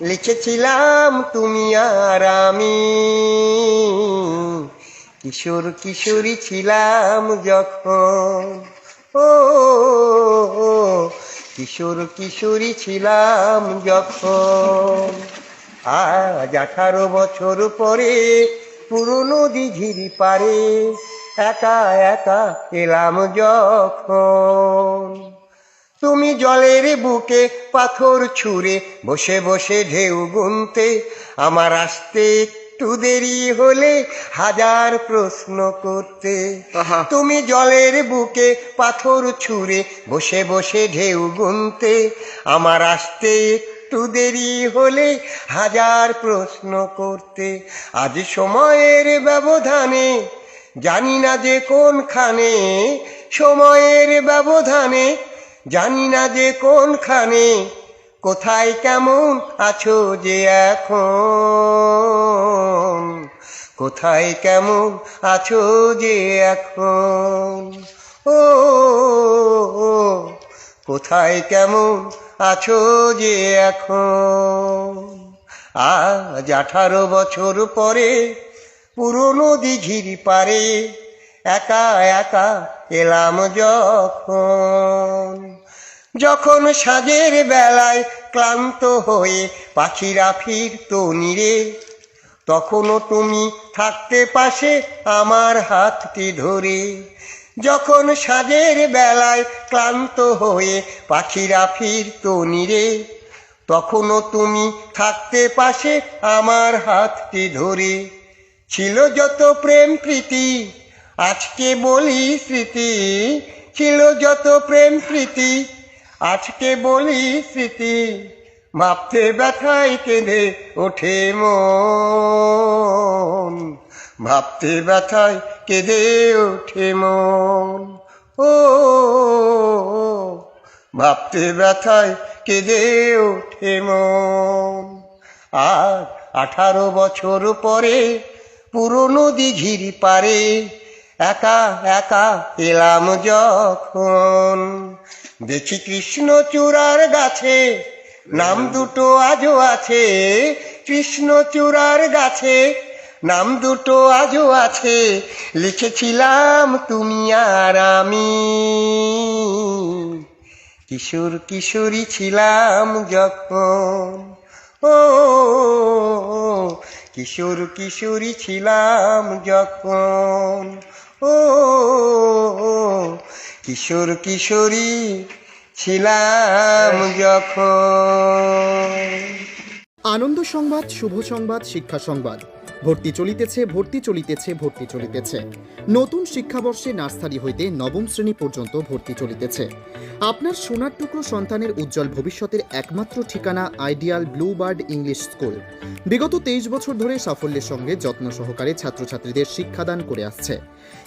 লিখেছিলাম তুমি আর আমি। কিশোর কিশোরী ছিলাম যখন। ও, কিশোর কিশোরী ছিলাম যখন। আজ আঠারো বছর পরে পুরনো দিঘির পারে একা একা এলাম যখন। তুমি জলের বুকে পাথর ছুঁড়ে বসে বসে ঢেউ গুনতে। আমার আসতে একটু দেরি হলে হাজার প্রশ্ন করতে। তুমি জলের বুকে পাথর ছুঁড়ে বসে বসে ঢেউ গুনতে। আমার আসতে একটু দেরি হলে হাজার প্রশ্ন করতে। আজ সময়ের ব্যবধানে জানি না যে কোনখানে সময়ের ব্যবধানে জানি না যে কোনখানে, কোথায় কেমন আছো যে এখন? কোথায় কেমন আছো যে এখন? ও কোথায় কেমন আছো যে এখন? আজ আঠারো বছর পরে পুরনো দিঘির পারে একা একা এলাম যখন। যখন সাজের বেলায় ক্লান্ত হয়ে পাখিরা ফিরতো নিরে, তখনও তুমি থাকতে পাশে আমার হাতটি ধরে। যখন সাজের বেলায় ক্লান্ত হয়ে পাখিরা ফিরতো নিরে, তখনও তুমি থাকতে পাশে আমার হাতটি ধরে। ছিল যত প্রেম প্রীতি আজকে বলি স্মৃতি, ছিল যত প্রেম প্রীতি। আজকে বলি স্মৃতি ভাবতে ব্যথায় কেঁদে ওঠে মন। ভাবতে ব্যথায় কেঁদে ওঠে মন। ও ভাবতে ব্যথায় কেঁদে ওঠে মন। আর আঠারো বছর পরে পুরনো দিঘির পারে একা একা এলাম যখন। দেখি কৃষ্ণ চূড়ার গাছে, নাম দুটো আজও আছে। কৃষ্ণ চূড়ার গাছে, নাম দুটো আজও আছে। লিখেছিলাম তুমি আর আমি। কিশোর কিশোরী ছিলাম যখন। ও, কিশোর কিশোরী ছিলাম যখন। কিশোর কিশোরী ছিলাম যখন। আনন্দ সংবাদ শুভ সংবাদ শিক্ষা সংবাদ। ভর্তি চলিতেছে ভর্তি চলিতেছে ভর্তি চলিতেছে। নতুন শিক্ষাবর্ষে নার্সারি হইতে নবম শ্রেণি পর্যন্ত ভর্তি চলিতেছে। আপনার সোনার টুকরো সন্তানের উজ্জ্বল ভবিষ্যতের একমাত্র ঠিকানা ideal blue bird English school. বিগত তেইশ বছর ধরে সাফল্যের সঙ্গে যত্ন সহকারে ছাত্রছাত্রীদের শিক্ষাদান করে আসছে।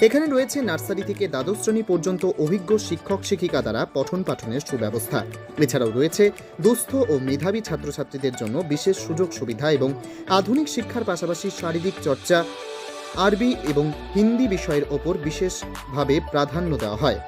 এখানে রয়েছে নার্সারি থেকে দ্বাদশ শ্রেণি পর্যন্ত অভিজ্ঞ শিক্ষক শিক্ষিকা দ্বারা পঠন পাঠনের সুব্যবস্থা। এছাড়াও রয়েছে দুস্থ ও মেধাবী ছাত্রছাত্রীদের জন্য বিশেষ সুযোগ সুবিধা এবং আধুনিক শিক্ষার পাশাপাশি শারীরিক চর্চা, আরবি এবং হিন্দি বিষয়ের ওপর বিশেষভাবে প্রাধান্য দেওয়া হয়।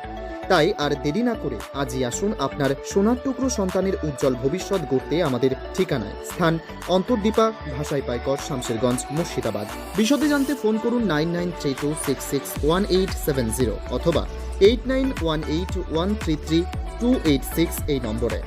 তাই আর দেরি না করে আজই আসুন আপনার সোনার টুকরো সন্তানের উজ্জ্বল ভবিষ্যৎ গড়তে আমাদের ঠিকানায়। স্থান অন্তর্দীপা ভাষাই পাইকর, শামশেরগঞ্জ, মুর্শিদাবাদ। বিশদে জানতে ফোন করুন nine nine three two six six one eight seven zero অথবা eight nine one eight one three three two eight six এই নম্বরে।